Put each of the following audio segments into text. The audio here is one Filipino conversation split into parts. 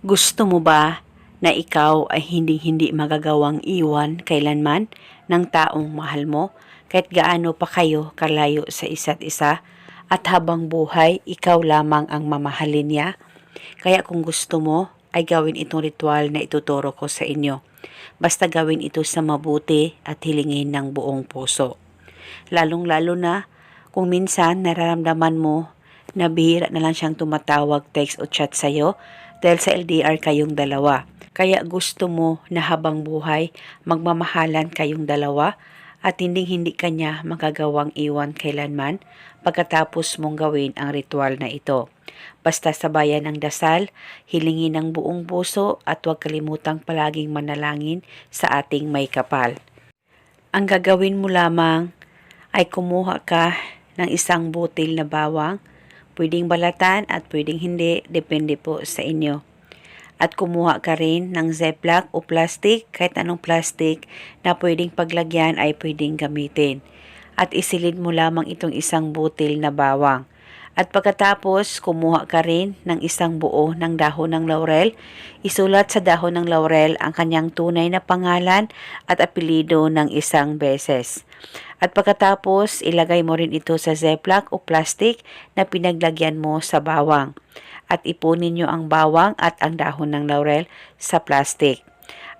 Gusto mo ba na ikaw ay hindi-hindi magagawang iwan kailanman ng taong mahal mo kahit gaano pa kayo kalayo sa isa't isa at habang buhay ikaw lamang ang mamahalin niya? Kaya kung gusto mo ay gawin itong ritual na ituturo ko sa inyo. Basta gawin ito sa mabuti at hilingin ng buong puso. Lalong-lalo na kung minsan nararamdaman mo na bihira na lang siyang tumatawag, text o chat sa'yo dahil sa LDR kayong dalawa. Kaya gusto mo na habang buhay magmamahalan kayong dalawa at hindi hindi kanya magagawang iwan kailanman pagkatapos mong gawin ang ritual na ito. Basta sabayan ang dasal, hilingin ng buong puso at huwag kalimutang palaging manalangin sa ating may kapal. Ang gagawin mo lamang ay kumuha ka ng isang butil na bawang, pwedeng balatan at pwedeng hindi, depende po sa inyo. At kumuha ka rin ng Ziploc o plastic, kahit anong plastic na pwedeng paglagyan ay pwedeng gamitin. At isilid mo lamang itong isang butil na bawang. At pagkatapos, kumuha ka rin ng isang buo ng dahon ng laurel. Isulat sa dahon ng laurel ang kanyang tunay na pangalan at apelido ng isang beses. At pagkatapos, ilagay mo rin ito sa Ziploc o plastic na pinaglagyan mo sa bawang. At ipunin nyo ang bawang at ang dahon ng laurel sa plastic.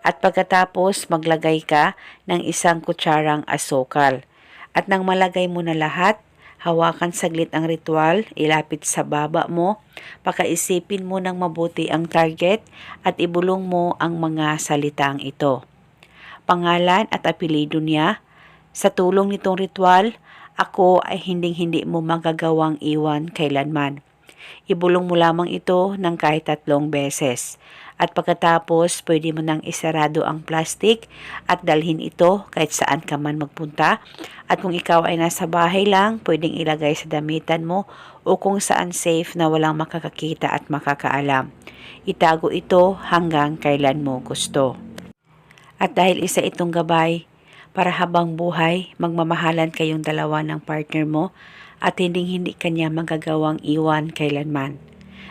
At pagkatapos, maglagay ka ng isang kutsarang asukal. At nang malagay mo na lahat, hawakan saglit ang ritual, ilapit sa baba mo, pakaisipin mo ng mabuti ang target at ibulong mo ang mga salitang ito. Pangalan at apelido niya, sa tulong nitong ritual, ako ay hinding-hindi mo magagawang iwan kailanman. Ibulong mo lamang ito ng kahit tatlong beses. At pagkatapos, pwede mo nang isarado ang plastic at dalhin ito kahit saan ka man magpunta. At kung ikaw ay nasa bahay lang, pwedeng ilagay sa damitan mo o kung saan safe na walang makakakita at makakaalam. Itago ito hanggang kailan mo gusto. At dahil isa itong gabay, para habang buhay, magmamahalan kayong dalawa ng partner mo at hindi hindi kanya magagawang iwan kailanman.